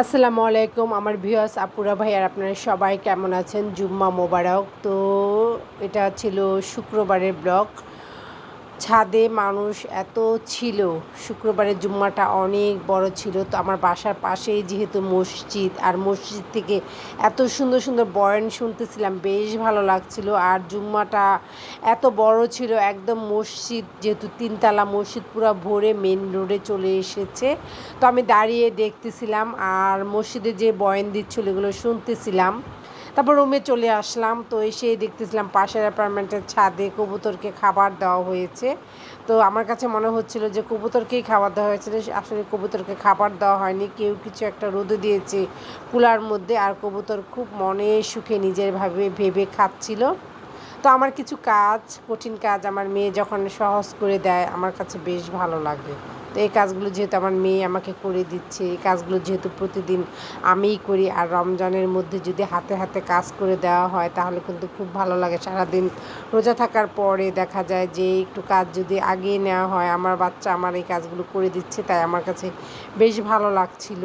আসসালামু আলাইকুম, আমার ভিউয়ার্স, আপুরা ভাই আর আপনারা সবাই কেমন আছেন? জুম্মা মোবারক। তো এটা ছিল শুক্রবারের ব্লগ। ছাদে মানুষ এত ছিল। শুক্রবারের জুম্মাটা অনেক বড় ছিল। তো আমার বাসার পাশেই যেহেতু মসজিদ, আর মসজিদ থেকে এত সুন্দর সুন্দর বয়ান শুনতেছিলাম, বেশ ভালো লাগছিল। আর জুম্মাটা এত বড় ছিল, একদম মসজিদ যেহেতু তিনতলা মসজিদ পুরো ভরে মেন রোডে চলে এসেছে। তো আমি দাঁড়িয়ে দেখতেছিলাম, আর মসজিদে যে বয়ান দিচ্ছিল, এগুলো শুনতেছিলাম। তারপর রুমে চলে আসলাম, তো এসে দেখতেছিলাম পাশের অ্যাপার্টমেন্টের ছাদে কবুতরকে খাবার দেওয়া হয়েছে। তো আমার কাছে মনে হচ্ছিল যে কবুতরকেই খাবার দেওয়া হয়েছিল আসলে কবুতরকে খাবার দেওয়া হয়নি, কেউ কিছু একটা রোদে দিয়েছে কুলার মধ্যে, আর কবুতর খুব মনে সুখে নিজের ভাবে ভেবে খাচ্ছিল। তো আমার কিছু কাজ, কঠিন কাজ আমার মেয়ে যখন সহজ করে দেয়, আমার কাছে বেশ ভালো লাগে। তো এই কাজগুলো যেহেতু আমার মেয়ে আমাকে করে দিচ্ছে, এই কাজগুলো যেহেতু প্রতিদিন আমিই করি আর রমজানের মধ্যে যদি হাতে হাতে কাজ করে দেওয়া হয় তাহলে কিন্তু খুব ভালো লাগে। সারাদিন রোজা থাকার পরে দেখা যায় যে একটু কাজ যদি আগিয়ে নেওয়া হয়, আমার বাচ্চা আমার এই কাজগুলো করে দিচ্ছে তাই আমার কাছে বেশ ভালো লাগছিল।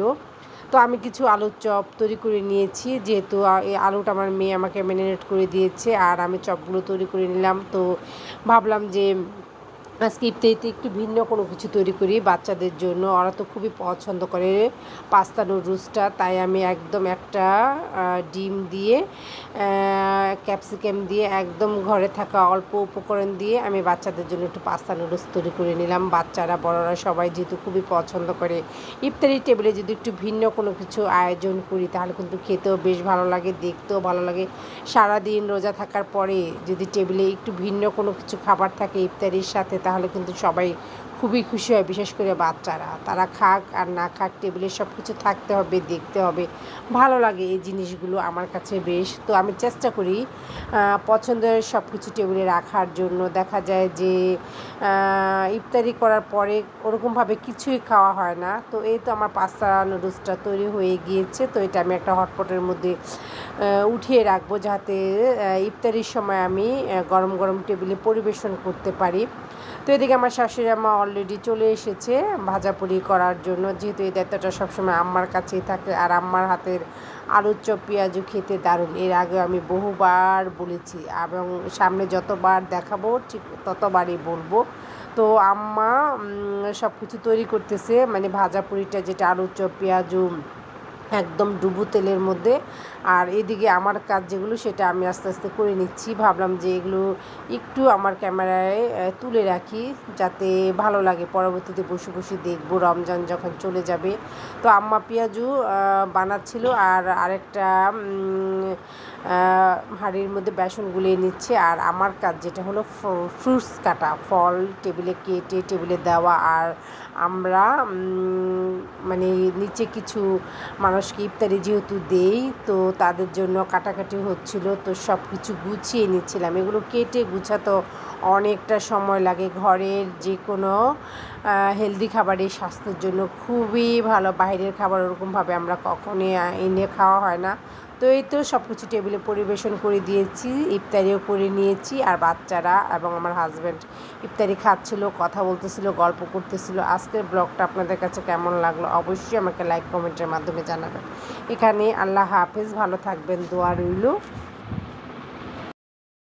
তো আমি কিছু আলুর চপ তৈরি করে নিয়েছি, যেহেতু এই আলুটা আমার মেয়ে আমাকে ম্যারিনেট করে দিয়েছে আর আমি চপগুলো তৈরি করে নিলাম। তো ভাবলাম যে আজকে ইফতারিতে একটু ভিন্ন কোনো কিছু তৈরি করি বাচ্চাদের জন্য। ওরা তো খুবই পছন্দ করে পাস্তা নুডলসটা তাই আমি একদম একটা ডিম দিয়ে ক্যাপসিকাম দিয়ে একদম ঘরে থাকা অল্প উপকরণ দিয়ে আমি বাচ্চাদের জন্য একটু পাস্তা নুডলস তৈরি করে নিলাম। বাচ্চারা, বড়রা সবাই যেহেতু খুবই পছন্দ করে। ইফতারি টেবিলে যদি একটু ভিন্ন কোনো কিছু আয়োজন করি তাহলে কিন্তু খেতেও বেশ ভালো লাগে, দেখতেও ভালো লাগে। সারাদিন রোজা থাকার পরে যদি টেবিলে একটু ভিন্ন কোনো কিছু খাবার থাকে ইফতারির সাথে তাহলে কিন্তু সবাই খুবই খুশি হয়, বিশেষ করে বাচ্চারা। তারা খাক আর না খাক টেবিলে সব কিছু থাকতে হবে, দেখতে হবে। ভালো লাগে এই জিনিসগুলো আমার কাছে বেশ। তো আমি চেষ্টা করি পছন্দের সব কিছু টেবিলে রাখার জন্য। দেখা যায় যে ইফতারি করার পরে ওরকমভাবে কিছুই খাওয়া হয় না। তো এই তো আমার পাস্তা নুডলসটা তৈরি হয়ে গিয়েছে। তো এটা আমি একটা হটপটের মধ্যে উঠিয়ে রাখব যাতে ইফতারির সময় আমি গরম গরম টেবিলে পরিবেশন করতে পারি। তো এদিকে আমার শাশুড়ি আম্মা অলরেডি চলে এসেছে ভাজাপুরি করার জন্য। যেহেতু এই দায়িত্বটা সবসময় আম্মার কাছেই থাকে আর আম্মার হাতের আলুর চপ পেঁয়াজু খেতে দারুণ। এর আগে আমি বহুবার বলেছি এবং সামনে যতবার দেখাবো ঠিক ততবারই বলব। তো আম্মা সব কিছু তৈরি করতেছে। মানে ভাজাপুরিটা যেটা আলুর চপ পেঁয়াজু একদম ডুবু তেলের মধ্যে। আর এদিকে আমার কাজ যেগুলো সেটা আমি আস্তে আস্তে করে নিচ্ছি। ভাবলাম যে এগুলো একটু আমার ক্যামেরায় তুলে রাখি যাতে ভালো লাগে। পরবর্তীতে বসে বসে দেখব রমজান যখন চলে যাবে। তো আম্মা পেঁয়াজু বানাচ্ছিল আর আরেকটা হাঁড়ির মধ্যে বেসন গুলিয়ে নিচ্ছে। আর আমার কাজ যেটা হলো ফ্রুটস কাটা। ফল টেবিলে কেটে টেবিলে দেওয়া। আর আমরা মানে নিচে কিছু মানুষকে ইফতারি যেহেতু দেই, তো তাদের জন্য কাটাকাটি হচ্ছিল, তো সব কিছু গুছিয়ে নিচ্ছিলাম। এগুলো কেটে গুছাতো অনেকটা সময় লাগে। ঘরের যে কোনো হেলদি খাবারের স্বাস্থ্যের জন্য খুবই ভালো। বাইরের খাবার ওরকমভাবে আমরা কখনই এনে খাওয়া হয় না। তো এই তো সব কিছু টেবিলে পরিবেশন করে দিয়েছি, ইফতারিও করে নিয়েছি আর বাচ্চারা এবং আমার হাজব্যান্ড ইফতারি খাচ্ছিল, কথা বলতেছিল, গল্প করতেছিল। আজকের ব্লগটা আপনাদের কাছে কেমন লাগল অবশ্যই আমাকে লাইক কমেন্টের মাধ্যমে জানাবেন। এখানে আল্লাহ হাফেজ, ভালো থাকবেন, দোয়া রইল।